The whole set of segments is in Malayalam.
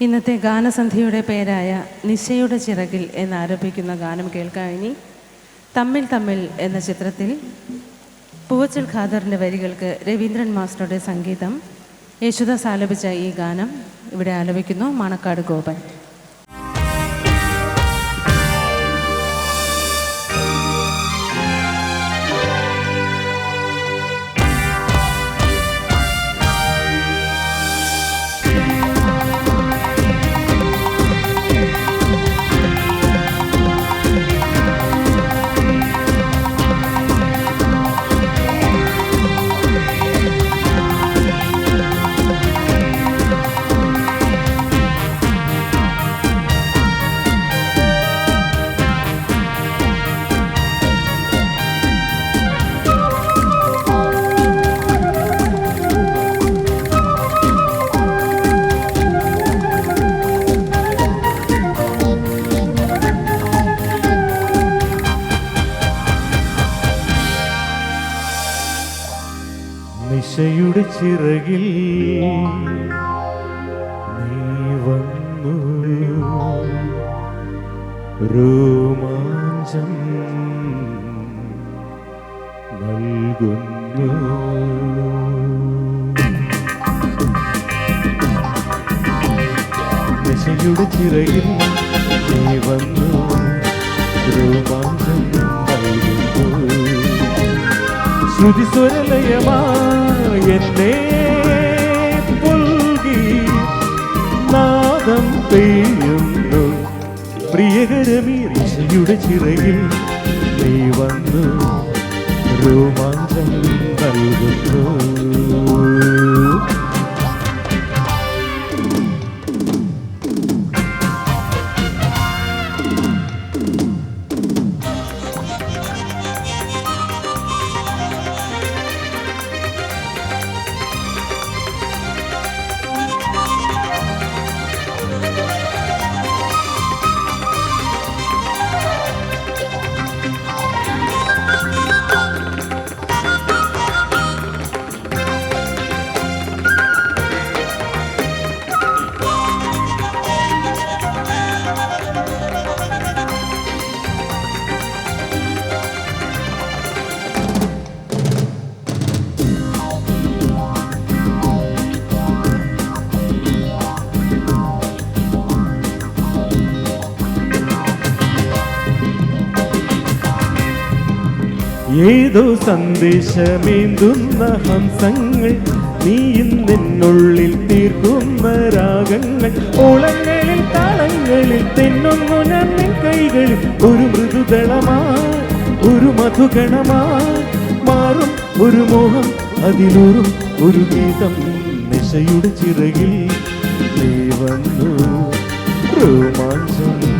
ഇന്നത്തെ ഗാനസന്ധ്യയുടെ പേരായ നിശയുടെ ചിറകിൽ എന്നാരംഭിക്കുന്ന ഗാനം കേൾക്കാം ഇനി. തമ്മിൽ തമ്മിൽ എന്ന ചിത്രത്തിൽ പൂവച്ചൽ ഖാദറിന്റെ വരികൾക്ക് രവീന്ദ്രൻ മാസ്റ്ററുടെ സംഗീതം. യേശുദാസ് ആലപിച്ച ഈ ഗാനം ഇവിടെ ആലപിക്കുന്നു. മണക്കാട് ഗോപൻ. നിശയുടെ ചിറകിൽ നീ വന്നു. രോമാഞ്ചം നൽകുന്നു. ഈശയുടെ ചിറകിൽ നീ വന്നു. രോമാഞ്ചം നൽകുന്നു. ശ്രുതിസ്വരലയമായെന്നെ പുൽകി നാദം പെയ്യുന്നു. പ്രിയകരമീ ഋഷിയുടെ ചിറകിൽ നീ വന്നു. രോമാഞ്ചം നൽകുന്നു. ഏതോ സന്ദേശമേന്തുന്ന ഹംസങ്ങൾ നീ ഇന്നെന്നുള്ളിൽ തീർക്കുന്ന രാഗങ്ങൾ. ഓളങ്ങളിൽ താളങ്ങളിൽ തെന്നൊന്നു ഞാൻ കൈകളിൽ. ഒരു മൃദുതളമാ ഒരു മധുഗണമാ. മാറും ഒരു മോഹം അതിലൂറും ഒരു ഗീതം നിശയുടെ ചിറകിൽ നീ വന്നു. രോമാഞ്ചം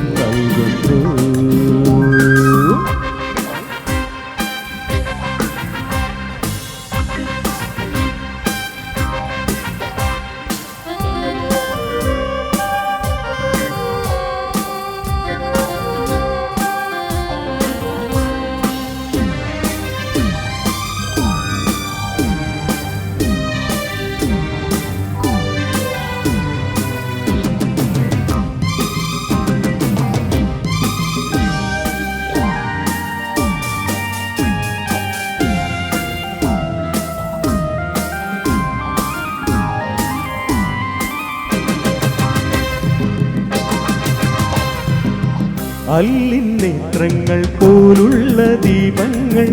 അല്ലിന്നേത്രങ്ങൾ പോലുള്ള ദീപങ്ങൾ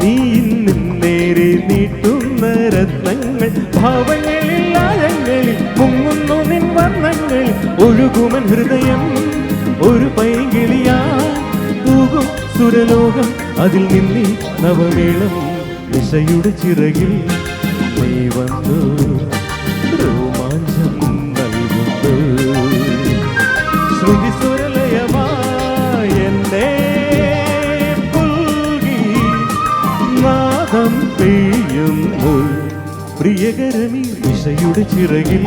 നീ ഇന്നും നേരെ നീട്ടുന്ന രത്നങ്ങൾ ഭാവങ്ങളിൽ ആഴങ്ങളിൽ പൊങ്ങുന്നു നിൻ വർണങ്ങൾ. ഒഴുകുമൻ ഹൃദയം ഒരു പൈകിളിയാ തൂകും സുരലോകം അതിൽ നിന്നി നവമേളം ദിശയുടെ ചിറകിൽ നീ വന്നു. പ്രിയകരമീ പ്രിയകരമി ദിശയുടെ ചിറകിൽ